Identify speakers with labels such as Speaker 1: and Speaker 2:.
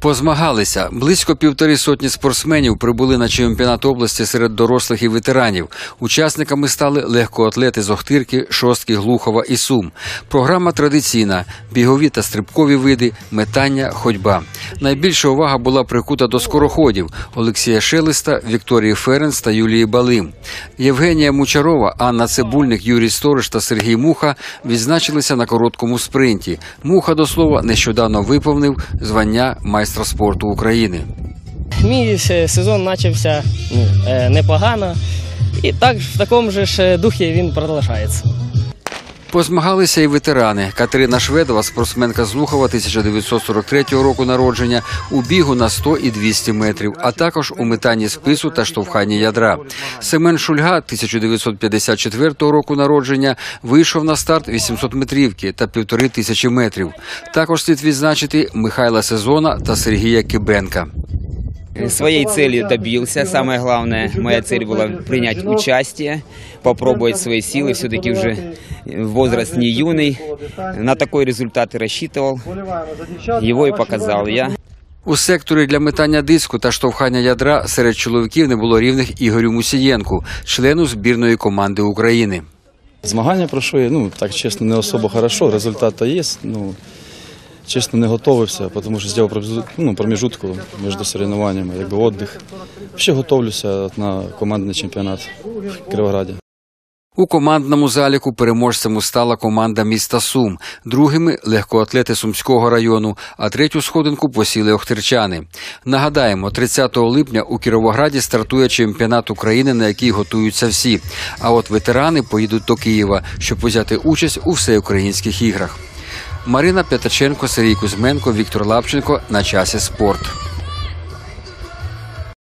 Speaker 1: Позмагалися близько півтори сотні спортсменів прибули на чемпіонат області серед дорослих і ветеранів. Учасниками стали легкоатлети з Охтирки, Шостки, Глухова і Сум. Програма традиційна: бігові та стрибкові види, метання, ходьба. Найбільша увага була прикута до скороходів Олексія Шелеста, Вікторії Ференц та Юлії Балим. Євгенія Мучарова, Анна Цибульник, Юрій Сторож та Сергій Муха відзначилися на короткому спринті. Муха до слова нещодавно виповнив звання майстра спорту України.
Speaker 2: Мій сезон почався е, непогано, і так в такому ж духі він продовжується.
Speaker 1: Позмагалися і ветерани. Катерина Шведова, спортсменка з Лухова 1943 року народження, у бігу на 100 і 200 метрів, а також у метанні спису та штовханні ядра. Семен Шульга 1954 року народження вийшов на старт 800 метрівки та півтори тисячі метрів. Також слід відзначити Михайла Сезона та Сергія Кибенка.
Speaker 3: Своей цели добился. Самое главное, моя цель была принять участие, попробовать свои силы. Все-таки уже возраст не юный. На такой результат и рассчитывал. Его и показал я.
Speaker 1: У секторі для метання диску та штовхання ядра серед чоловіків не було рівних Ігорю Мусієнку, члену збірної команди України.
Speaker 4: Змагання пройшли, ну так чесно, не особо хорошо. Результат то є. Ну чесно, не готовився, тому що зробив ну, промежутку між соревнованнями, якби віддих. Ще готовлюся на командний чемпіонат в Кривограді.
Speaker 1: У командному заліку переможцем стала команда міста Сум, другими легкоатлети Сумського району, а третю сходинку посіли охтирчани. Нагадаємо, 30 липня у Кіровограді стартує чемпіонат України, на який готуються всі. А от ветерани поїдуть до Києва, щоб взяти участь у всеукраїнських іграх. Марина П'ятаченко, Сергій Кузьменко, Віктор Лапченко на часі спорт.